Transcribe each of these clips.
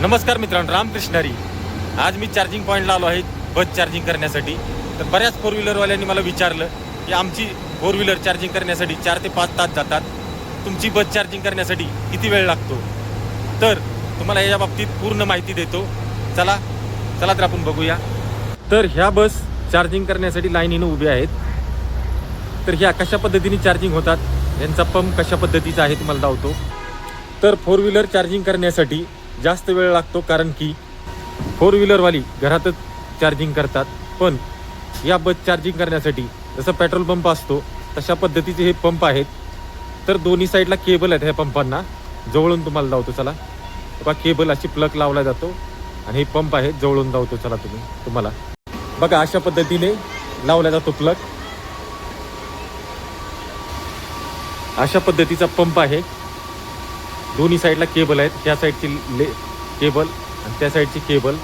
नमस्कार मित्रांनो रामकृष्णारी आज मी चार्जिंग पॉईंटला आलो आहे बस चार्जिंग करण्यासाठी. तर बऱ्याच फोर व्हीलरवाल्यांनी मला विचारलं की आमची फोर व्हीलर चार्जिंग करण्यासाठी चार ते पाच तास जातात. तुमची बस चार्जिंग करण्यासाठी किती वेळ लागतो? तर तुम्हाला याच्या बाबतीत पूर्ण माहिती देतो. चला चला तर आपण बघूया. तर ह्या बस चार्जिंग करण्यासाठी लाईनीनं उभ्या आहेत. तर ह्या कशा पद्धतीने चार्जिंग होतात? यांचा पंप कशा पद्धतीचा आहे तुम्हाला दावतो. तर फोर व्हीलर चार्जिंग करण्यासाठी जास्त वेळ लागतो कारण की फोर व्हीलरवाली घरातच चार्जिंग करतात. पण या बस चार्जिंग करण्यासाठी जसं पेट्रोल पंप असतो तशा पद्धतीचे हे पंप आहेत. तर दोन्ही साईडला केबल आहेत ह्या पंपांना जवळून तुम्हाला लावतो चला. बघा केबल अशी प्लग लावला जातो आणि हे पंप आहे जवळून लावतो चला तुम्ही तुम्हाला. बघा अशा पद्धतीने लावला जातो प्लग अशा पद्धतीचा पंप आहे. दोन्ही साईडला केबल आहेत. त्या साईडची ले केबल आणि त्या साईडची केबल.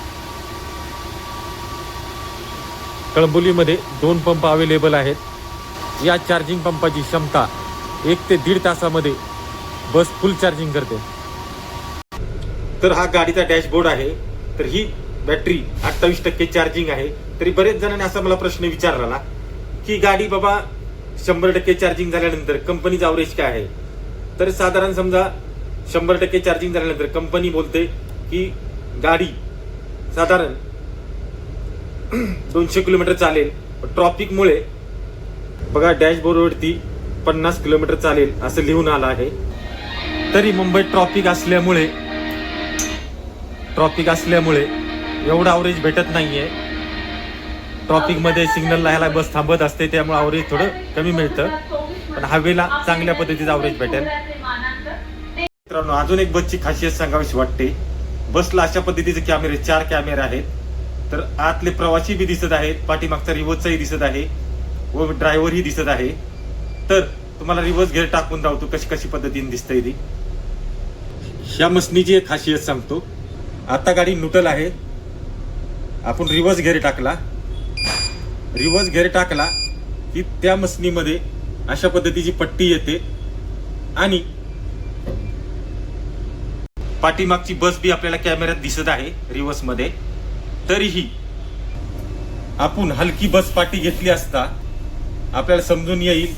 कळंबोलीमध्ये दोन पंप अवेलेबल आहेत. या चार्जिंग पंपाची क्षमता एक ते दीड तासामध्ये बस फुल चार्जिंग करते. तर हा गाडीचा डॅशबोर्ड आहे. तर ही बॅटरी अठ्ठावीस टक्के चार्जिंग आहे. तरी बरेच जणांनी असा मला प्रश्न विचारला की गाडी बाबा शंभर टक्के चार्जिंग झाल्यानंतर कंपनीचा अवरेज काय आहे? तर साधारण समजा शंभर टक्के चार्जिंग झाल्यानंतर कंपनी बोलते की गाडी साधारण दोनशे किलोमीटर चालेल. ट्रॉफिकमुळे बघा डॅशबोर्डवरती पन्नास किलोमीटर चालेल असं लिहून आलं आहे. तरी मुंबईत ट्रॉफिक असल्यामुळे ट्रॉफिक असल्यामुळे एवढं अवरेज भेटत नाहीये. ट्रॉफिकमध्ये सिग्नल लायला बस थांबत असते त्यामुळे अवरेज थोडं कमी मिळतं. पण हवेला चांगल्या पद्धतीचं अवरेज भेटेल. मित्रांनो अजून एक बसची खासियत सांगावीशी वाटते. बसला अशा पद्धतीचे कॅमेरे चार कॅमेरे आहेत. तर आतले प्रवासी बी दिसत आहेत पाठीमागचा रिव्हर्सचाही दिसत आहे व ड्रायव्हरही दिसत आहे. तर तुम्हाला रिव्हर्स गेअर टाकून राहतो कशी कशी पद्धतीने दिसतंय ती. ह्या मसनीची एक खासियत सांगतो. आता गाडी न्यूटल आहे. आपण रिव्हर्स गेअर टाकला. रिव्हर्स गेअर टाकला की त्या मसनीमध्ये अशा पद्धतीची पट्टी येते. आणि पाठीमागची बस बी आपल्याला कॅमेऱ्यात दिसत आहे रिवर्समध्ये तरीही आपण हलकी बस पाठी घेतली असता आपल्याला समजून येईल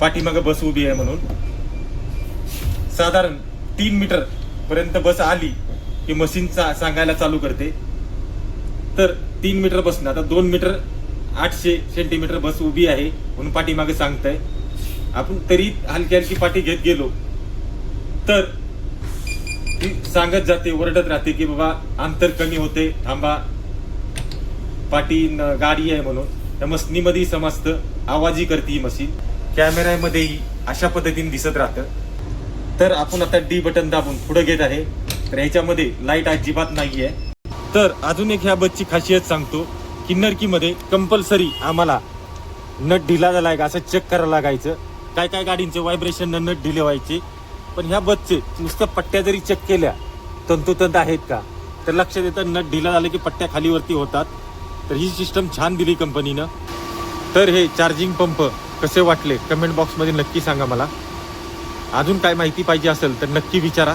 पाठीमागं बस उभी आहे म्हणून. साधारण तीन मीटर पर्यंत बस आली की मशीन सांगायला चालू करते. तर तीन मीटर बसणं आता दोन मीटर आठशे सेंटीमीटर बस उभी आहे म्हणून पाठीमागे सांगताय. आपण तरी हलकी हलकी पाठी घेत गेलो. तर ती सांगत जाते ओरडत राहते की बाबा अंतर कमी होते थांबा. पाठी न- गाडी आहे म्हणून. त्या मशीनीमध्ये समजतं आवाजही करते ही मशीन कॅमेऱ्यामध्येही अशा पद्धतीने दिसत राहतं. तर आपण आता डी बटन दाबून पुढे घेत आहे. तर ह्याच्यामध्ये लाइट अजिबात नाहीये. तर अजून एक ह्या बसची खासियत सांगतो किन्नरकीमध्ये कंपल्सरी आम्हाला नट ढिला झालाय का असं चेक करायला लागायचं. काय काय गाडींचे व्हायब्रेशन नट ढिले व्हायचे पण ह्या बसचे नुसत्या पट्ट्या जरी चेक केल्या तंतोतंत आहेत का? तर लक्षात येतं नट ढिला झालं की पट्ट्या खालीवरती होतात. तर ही सिस्टम छान दिली कंपनीनं तर हे चार्जिंग पंप कसे वाटले? कमेंट बॉक्समध्ये नक्की सांगा मला. अजून काय माहिती पाहिजे असेल तर नक्की विचारा.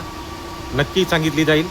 नक्की सांगितली जाईल.